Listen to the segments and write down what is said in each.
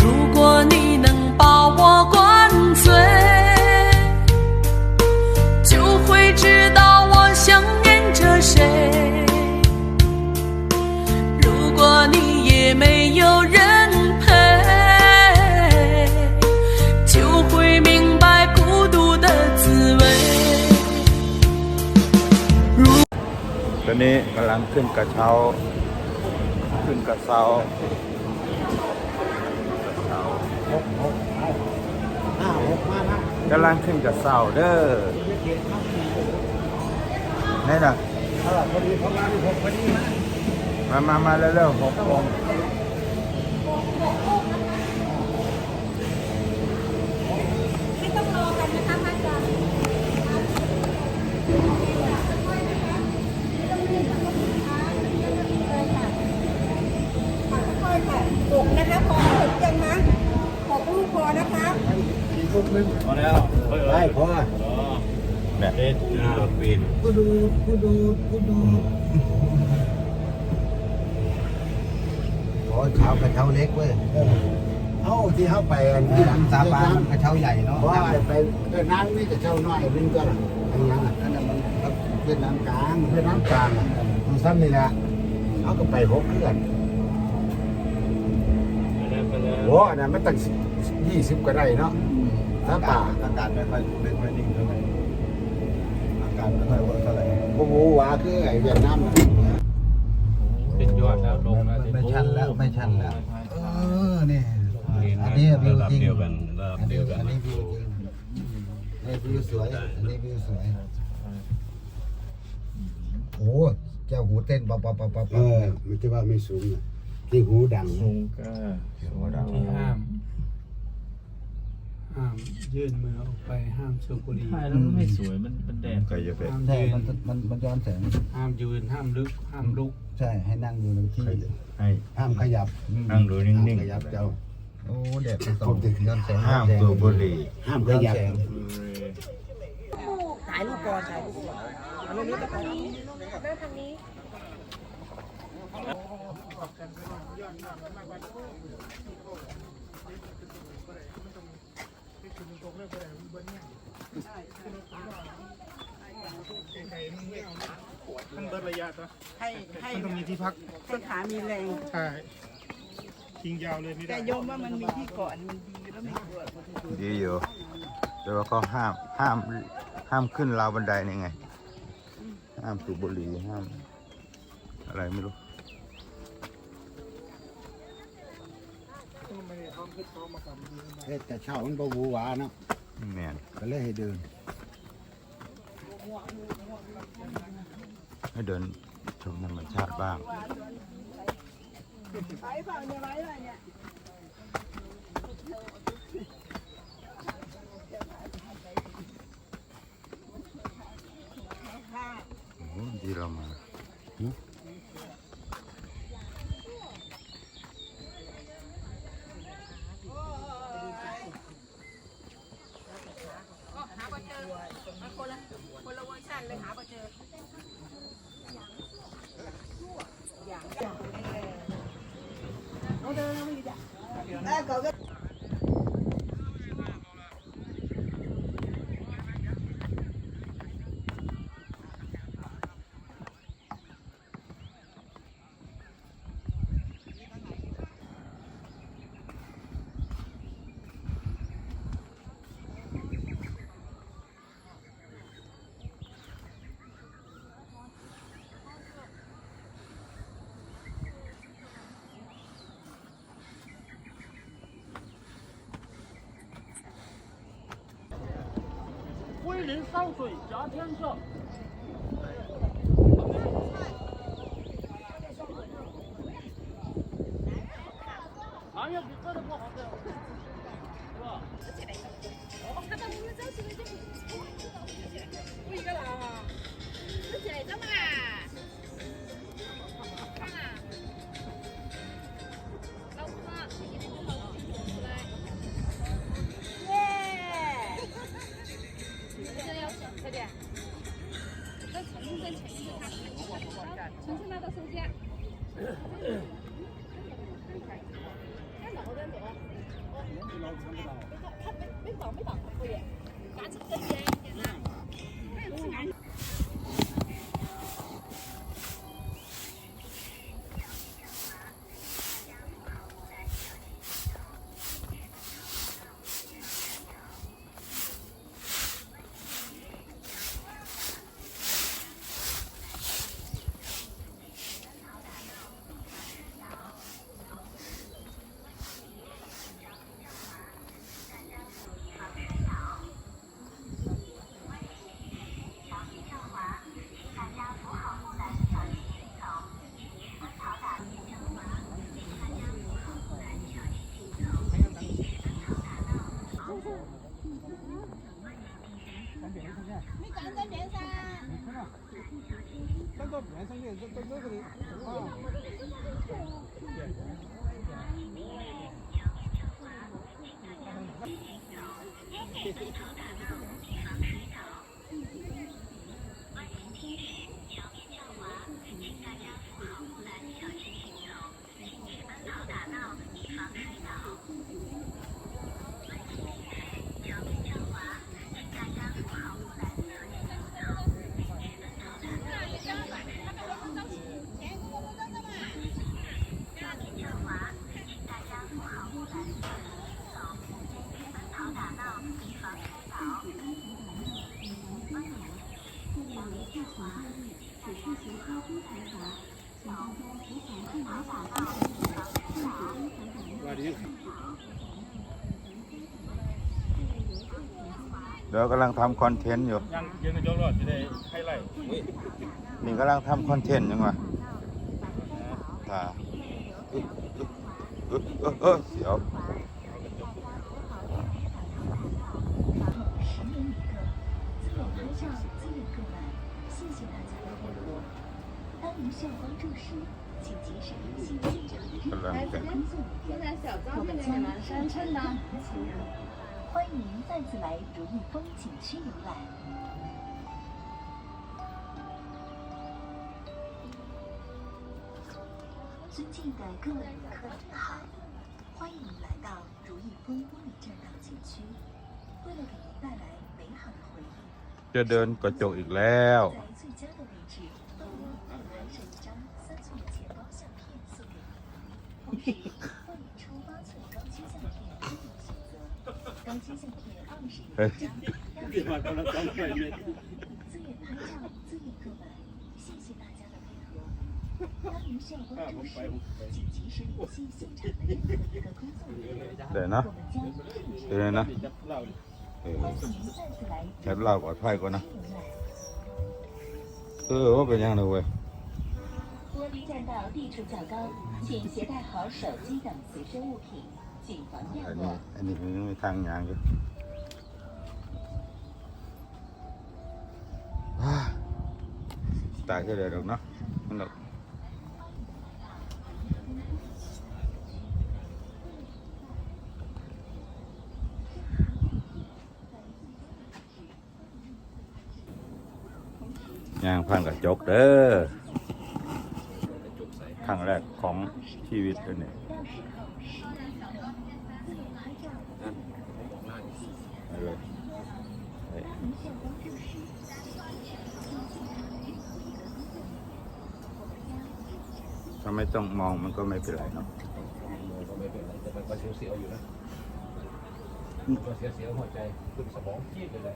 如果你能把我灌醉，就会知道我想念着谁。如果你也没有人陪，就会明白孤独的滋味。 ตอนนี้กำลังขึ้นกระเช้า ขึ้นกระเช้า ห้าหกมานะกำลังขึ้นกระเช้าเด้อนี่นะเออพอดีเขามาที่หกพอดีมามามามาเร็วๆหกโมงไม่ต้องรอกันนะคะพระอาจารย์ค่อยๆค่ะหกนะคะพอหกยังนะหกลูกพอนะคะ พอแล้วได้พอเนี่ยกูดูกูดูกูดูโอ้เช้ากระเช้าเล็กเว้ยเอาที่เข้าไปนที่น้ำสาบานกระเช้าใหญ่เนาะว่าไปเวียดนามนี่กระเช้าน้อยนึงก็ละอันนั้นอะอันนั้นมันเวียดนามกลางเวียดนามกลางอะมันซ้ำนี่แหละเขาก็ไปหกเพื่อนโอ้อันนั้นมันตั้งยี่สิบกว่ได้เนาะ ถ้าป่าอากาศไม่ค่อยไม่ค่อยนิ่งเท่าไหร่อากาศไม่ค่อยเวิร์กเท่าไหร่โอ้โหหวาคือไอ้เวียดนามน่ะเป็นยอดแล้วลงแล้วไม่ชันแล้วไม่ชันแล้วเออเนี่ยอันนี้วิวระดับจริงเดียวกันระดับอันเดีนี้ยวกันอันนี้วิวจริงอันนี้วิวสวยอันนี้วิวสวยโอ้เจ้าหูเต้นปับปับปับปับเออไม่ใช่ว่าไม่สูงนะที่หูดังสูงก็สูงดังที่ห้าม ห้ามยื่นมือออกไปห้ามสูบบุหรี่ถ่ายแล้วมันไม่สวยมันมันแดดใครจะไปห้ามใช่ยืนมันมันมันย้อนแสง ห้ามยืนห้ามลึกห้ามลุกใช่ให้นั่งอยู่ในที่ให้ ห้ามขยับนั่งดูนิ่งๆ ห้ามขยับเจ้าโอ้แดดมันส่องย้อนแสงห้ามตัวบุหรี่ห้ามขยับ ถ่ายรูปก่อนถ่ายรูปก่อนเอาเรื่องนี้ไปก่อนเรื่องทางนี้ มันเบิดระยะตัวให้ให้มันต้องมีที่พักให้ขามีแรง ใช่ทิ้งยาวเลยไม่ได้แต่โยมว่ามันมีที่เกาะมันดีแล้วไม่ปวดดีอยู่แต่ว่าเขาห้ามห้ามห้ามขึ้นราวบันไดนี่ไง ห้ามสูบบุหรี่ห้าม อะไรไม่รู้เอ๊ะแต่เช้ามันบ่หวูหวาเนาะแมนก็เลยให้เดิน ให้เดินชมธรรมชาติบ้างไปเปล่าเนี่ยไว้อะไรเนี่ยโอ้ดีเรามา 来搞个林上水夹天色。挡没挡过呀赶紧跟边那个边上的，这这这个的，啊。嘿嘿。 เดี๋ยวกำลังทำคอนเทนต์อยู่ ยังยังกระจกรอดจะได้ให้ไล่นี่กำลังทำคอนเทนต์ยังวะตาอึ๊บอึ๊บอึ๊บเออเออเสียว 当您需要帮助时，请及时联系现场的 กำลังจะ 工作人员。我们将山村的欢迎您再次来如意峰景区游览。尊敬的各位游客您好，欢迎您来到如意峰玻璃栈道景区。为了给您带来美好的回忆， จะเดินกระจกอีกแล้ว 哎，立马刚才刚才外面。để nó. Để nó chặt lao quả khoai của nó. Ừ có cái nhang đâu vậy 须站到地处较高，请携带好手机等随身物品，谨防掉落。Anh nhìn nó mới thang nhàng chứ. Tại cái đời được nó, nó được. Nhà phan là chốt đấy. ชีวิตเลยเนี่ยอาเลยเฮ้ยถ้าไม่ต้องมองมันก็ไม่เป็นไรเนาะก็ไม่เป็นไรแต่มันก็เสียวๆอยู่นะก็เสียวๆหัวใจขึ้นสมองจี๊ดเลยแหละ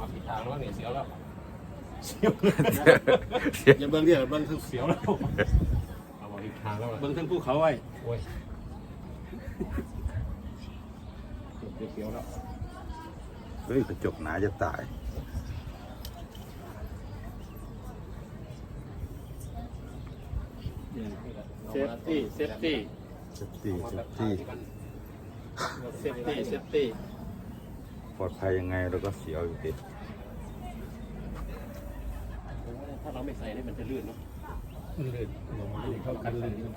มาผิดทางแล้วเนี่ยเสียวแล้ว อย่าเบิ่งเรียกเบิ่งทั้งเสียวแล้วเอามาผิดทางแล้วเบิ่งทั้งภูเขาไว้โอ้ยเสียวๆแล้วเฮ้ยกระจกหนาจะตายเซฟตี้เซฟตี้เซฟตี้เซฟตี้เซฟตี้เซฟตี้ปลอดภัยยังไงเราก็เสียวอยู่ดิ ถ้าเราไม่ใส่นี่มันจะลื่นเนาะมันลื่นลงมาเข้ากันลื่นเลย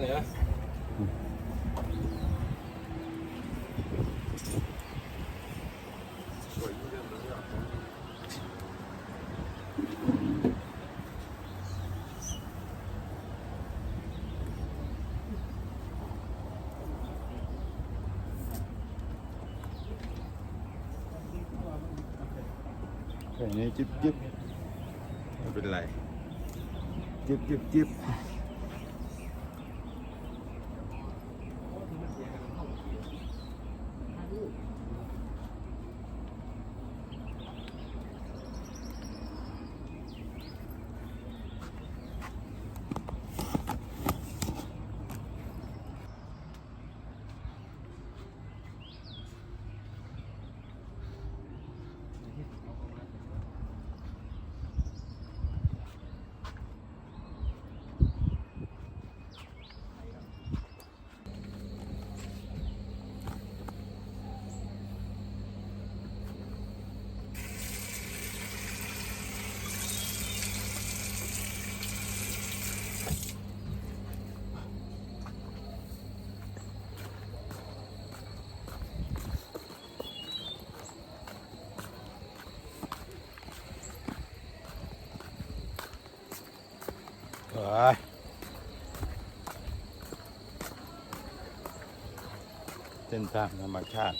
นะ แค่นี้จิ๊บจิ๊บไม่เป็นไร จิ๊บจิ๊บจิ๊บ ตามธรรมชาติ